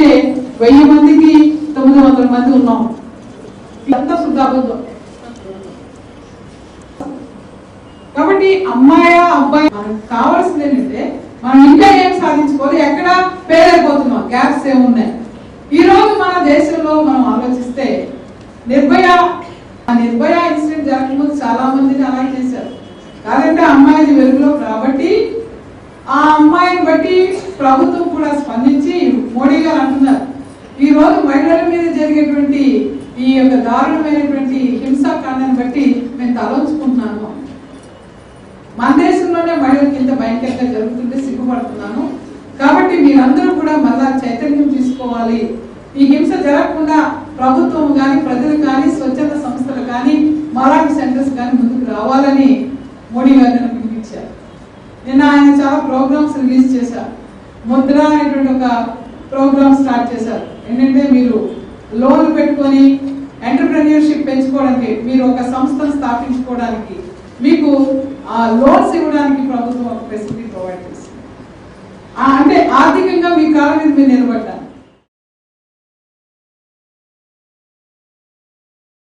అందుకే వెయ్యి మందికి తొమ్మిది వందల మంది ఉన్నాం. ఇదంతా శుద్ధాబుద్ధం కాబట్టి అమ్మాయా అబ్బాయి మనకు కావాల్సింది ఏంటంటే మనం ఇంకా ఏం సాధించుకోవాలి? ఎక్కడ పేరైపోతున్నాం గ్యాప్స్ ఏమున్నాయి? ఈ రోజు మన దేశంలో మనం ఆలోచిస్తే నిర్భయ నిర్భయ ఇన్సిడెంట్ జరగకముందు చాలా మందిని అలా చేశారు. కాదంటే అమ్మాయిని వెలుగులో కాబట్టి ఆ అమ్మాయిని బట్టి ప్రభుత్వం కూడా స్పందించి మోడీ గారు అంటున్నారు. ఈ రోజు మహిళల మీద జరిగేటువంటి ఈ యొక్క దారుణమైనటువంటి హింసాకాండాన్ని బట్టి మేము తలంచుకుంటున్నాను మన దేశంలోనే మహిళలకు ఇంత భయంకరంగా జరుగుతుంటే సిగ్గుపడుతున్నాను. కాబట్టి మీరందరూ కూడా మళ్ళా చైతన్యం తీసుకోవాలి. ఈ హింస జరగకుండా ప్రభుత్వం కానీ ప్రజలు కానీ స్వచ్ఛంద సంస్థలు కానీ మరాఠీ సెంటర్స్ కానీ ముందుకు రావాలని మోడీ గారు పిలిపించారు. నిన్న ఆయన చాలా ప్రోగ్రామ్స్ రిలీజ్ చేశారు. ముద్ర అనేటువంటి ఒక ప్రోగ్రామ్ స్టార్ట్ చేశారు. ఏంటంటే మీరు లోన్ పెట్టుకొని ఎంటర్ప్రెన్యూర్షిప్ పెంచుకోవడానికి మీరు ఒక సంస్థను స్థాపించుకోవడానికి మీకు ఆ లోన్స్ ఇవ్వడానికి ప్రభుత్వం ఒక ఫెసిలిటీ ప్రొవైడ్ చేస్తుంది అంటే ఆర్థికంగా మీ కాలం మీద మీరు నిలబడ్డారు.